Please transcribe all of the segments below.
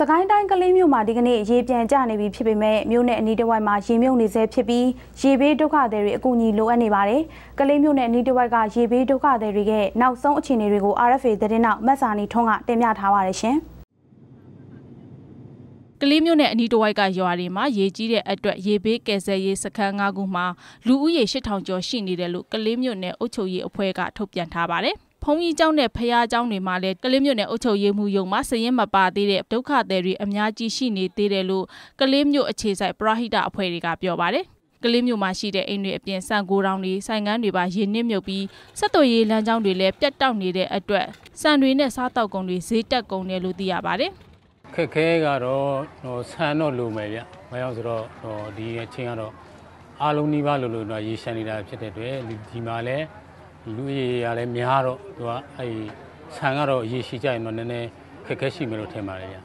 စကိုင်းတိုင်းကလေးမြို့မှာဒီကနေ့ရေပြန်ကျနေပြီဖြစ်ပေမဲ့မြို့နယ်အနီးတစ်ဝိုက်မှာရေမြုပ်နေဆဲဖြစ်ပြီးရေဘေးဒုက္ခသည်တွေအကူအညီလိုအပ်နေပါတယ်။ကလေးမြို့နယ်အနီးတစ်ဝိုက်ကရေဘေးဒုက္ခသည်တွေရဲ့နောက်ဆုံးအခြေအနေတွေကို RFA သတင်းနောက်မတ်စာနီထွန်းကတင်ပြထားပါတယ်ရှင်။ကလေးမျိုးနဲ့အနီးတစ်ဝိုက်ကရွာတွေမှာရေကြီးတဲ့အတွက်ရေဘေးကယ်ဆယ်ရေးစခန်း၅ခုမှာလူဦးရေ8000ကျော်ရှိနေတယ်လို့ကလေးမျိုးနဲ့အုပ်ချုပ်ရေးအဖွဲ့ကထုတ်ပြန်ထားပါတယ်။ ဖုံကြီးကျောင်းနဲ့ဖះကျောင်းတွေမှာလည်းကလေးမြို့နယ်အုပ်ချုပ်ရေးမှူးရုံမှာစရင်မပါသေးတဲ့ဒုက္ခသည်တွေအများကြီးရှိနေသေးတယ်လို့ကလေးမြို့အခြေစိုက်ပရဟိတအဖွဲ့တွေကပြောပါတယ်ကလေးမျိုးမှာရှိတဲ့အိမ်တွေအပြင်စံကိုတောင်တွေဆိုင်ငန်းတွေပါရေနစ်မြုပ်ပြီးစက်တော်ရေးလမ်းကြောင်းတွေလည်းပြတ်တောက်နေတဲ့အတွက်စံတွေနဲ့စားတောက်ကုန်တွေဈေးတက်ကုန်တယ်လို့သိရပါတယ်ခက်ခဲကတော့ဟိုဆန်တော့လိုမယ်ဗျ။ဘာကြောင့်ဆိုတော့ဟိုဒီအချင်းကတော့အားလုံးနှီးပါလို့လို့တော့ရေရှမ်းနေတာဖြစ်တဲ့အတွက်ဒီမှာလည်း လူရေရလည်းများတော့သူကအဲ့ဆန်ကတော့ရေရှိကြရင်တော့နည်းနည်းခက်ခဲရှိမယ်လို့ထင်ပါတယ်ဗျ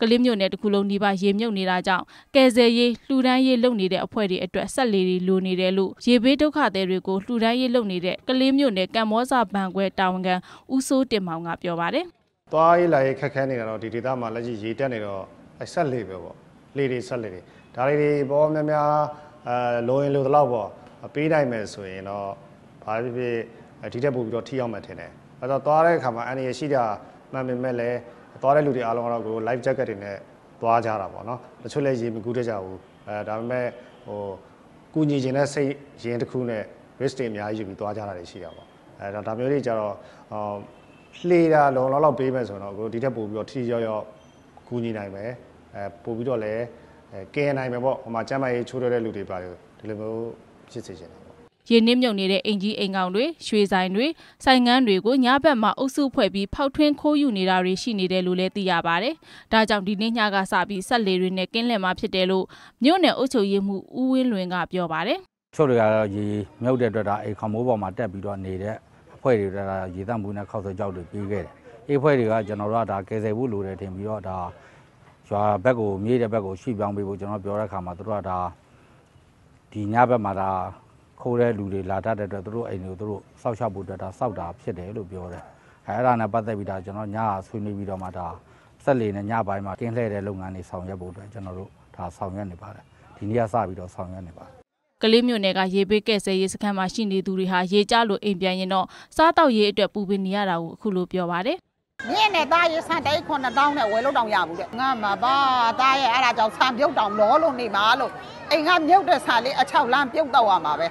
ကလေးမျိုးနယ်တစ်ခုလုံးဒီပါရေမြုပ်နေတာကြောင့်ကယ်ဆယ်ရေးလှူဒန်းရေးလုပ်နေတဲ့အဖွဲ့တွေအတွက်ဆက်လေတွေလိုနေတယ်လို့ရေဘေးဒုက္ခသည်တွေကိုလှူဒန်းရေးလုပ်နေတဲ့ကလေးမျိုးနယ်ကံမောစာဘဏ်ခွဲတာဝန်ခံဦးစိုးတင်မောင်ကပြောပါတယ်။သွားရေးလာရေးခက်ခဲနေတာတော့ဒီဒေသမှာလက်ရှိရေတက်နေတော့အဆက်လေပဲပေါ့။လေတွေဆက်လေတွေဒါတွေပေါ်များများအဲလိုရင်လိုတလောက်ပေါ့ပေးနိုင်မယ်ဆိုရင်တော့ဘာဖြစ်ဖြစ် ဒီတက်ပို့ပြီးတော့ထိရောက်မှထင်တယ်။အဲတော့သွားတဲ့အခါမှာအန်ရရှိတာမှန်ပေမဲ့လည်းသွားတဲ့လူတွေအားလုံးကတော့ကို live jacket တွေနဲ့သွားကြတာပေါ့နော်။တချို့လည်းရေမကူးတတ်ကြဘူး။အဲဒါပေမဲ့ဟိုကူညီခြင်းတဲ့စိတ်ရင်တစ်ခုနဲ့ risk တွေအများကြီးယူပြီးသွားကြတာတွေရှိတာပေါ့။အဲဒါဒါမျိုးတွေကြတော့ဟောလှေတာလုံလောက်လောက်ပေးမယ်ဆိုတော့ကိုဒီတက်ပို့ပြီးတော့ထိရောက်ရောက်ကူညီနိုင်မယ်။အဲပို့ပြီးတော့လည်းကဲနိုင်မယ်ပေါ့။ဟိုမှာကျမ်းမာရေးချိုးတဲ့လူတွေပါတယ်ဒီလိုမျိုးဖြစ်စေချင်တယ် ရေနစ်မြုပ်နေတဲ့အင်ကြီးအိမ်ကောင်တွေရွှေဆိုင်တွေဆိုင်ငန်းတွေကိုညဘက်မှာအုပ်စုဖွဲ့ပြီးဖောက်ထွင်းခိုးယူနေတာတွေရှိနေတယ်လို့လည်းသိရပါတယ်။ဒါကြောင့်ဒီနေ့ညကစပြီးဆက်လေတွေနဲ့ကင်းလည်မှာဖြစ်တယ်လို့မြို့နယ်အုပ်ချုပ်ရေးမှူးဦးဝင်းလွင်ကပြောပါတယ်။ချို့တွေကတော့ရေမြုပ်တဲ့အတွက်ဒါအိမ်ခေါမိုးပေါ်မှာတက်ပြီးတော့နေတဲ့အဖွဲ့တွေကရေသန့်မှုနဲ့ခောက်ဆွဲကြောက်တွေပြီးခဲ့တယ်။အေးအဖွဲ့တွေကကျွန်တော်တို့ကဒါကယ်ဆယ်ဖို့လိုတယ်ထင်ပြီးတော့ဒါရွာဘက်ကိုမြေးတဲ့ဘက်ကိုရွှေ့ပြောင်းပေးဖို့ကျွန်တော်ပြောတဲ့အခါမှာတို့ကဒါဒီညဘက်မှာဒါ ခိုးတဲ့လူတွေလာတတ်တဲ့အတွက်သူတို့အိမ်တွေကိုသူတို့စောက်ရှောက်ဖို့အတွက်ဒါစောက်တာဖြစ်တယ်လို့ပြောတယ်အဲအဲ့ဒါနဲ့ပတ်သက်ပြီးဒါကျွန်တော်ညဆွေးနွေးပြီးတော့မှဒါဆက်လေနဲ့ညပိုင်းမှာကင်းလှည့်တဲ့လုပ်ငန်းတွေဆောင်ရွက်ဖို့အတွက်ကျွန်တော်တို့ဒါဆောင်ရွက်နေပါတယ်ဒီနေ့ကစပြီးတော့ဆောင်ရွက်နေပါတယ်ကလေးမျိုးနယ်ကရေပေးကဲဆယ်ရေးစခန်းမှာရှိနေသူတွေဟာရေကြလို့အိမ်ပြန်ရင်တော့စားတောက်ရေးအတွက်ပူပင်နေရတာကိုအခုလိုပြောပါတယ် မြင့်နဲ့သားရေးဆန်တိတ်9000နဲ့ဝယ်လို့တောင်ရဘူးတဲ့ငါမှာပါသားရဲ့အဲ့ဒါကြောင့်ဆန်ပြုတ်တောင်လောလို့နေမှာလို့အိမ်ကမြုပ်တဲ့ဆန်လေးအချောက်လမ်းပြုတ်တော့ရမှာပဲ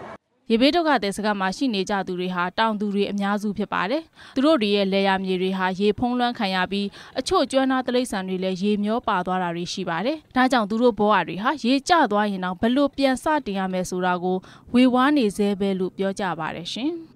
ရေဘေးဒုက္ခသည်စခန်းမှာရှိနေကြသူတွေဟာတောင်သူတွေအများစုဖြစ်ပါတယ်။သူတို့တွေရဲ့လေယာမြေတွေဟာရေဖုံးလွှမ်းခံရပြီးအချို့ကျွမ်းသားတိရစ္ဆာန်တွေလည်းရေမျောပါသွားတာတွေရှိပါတယ်။ဒါကြောင့်သူတို့ဘဝတွေဟာရေကျသွားရင်တော့ဘလို့ပြန်စတင်ရမယ်ဆိုတာကိုဝေဝါးနေသေးပဲလို့ပြောကြပါတယ်ရှင်။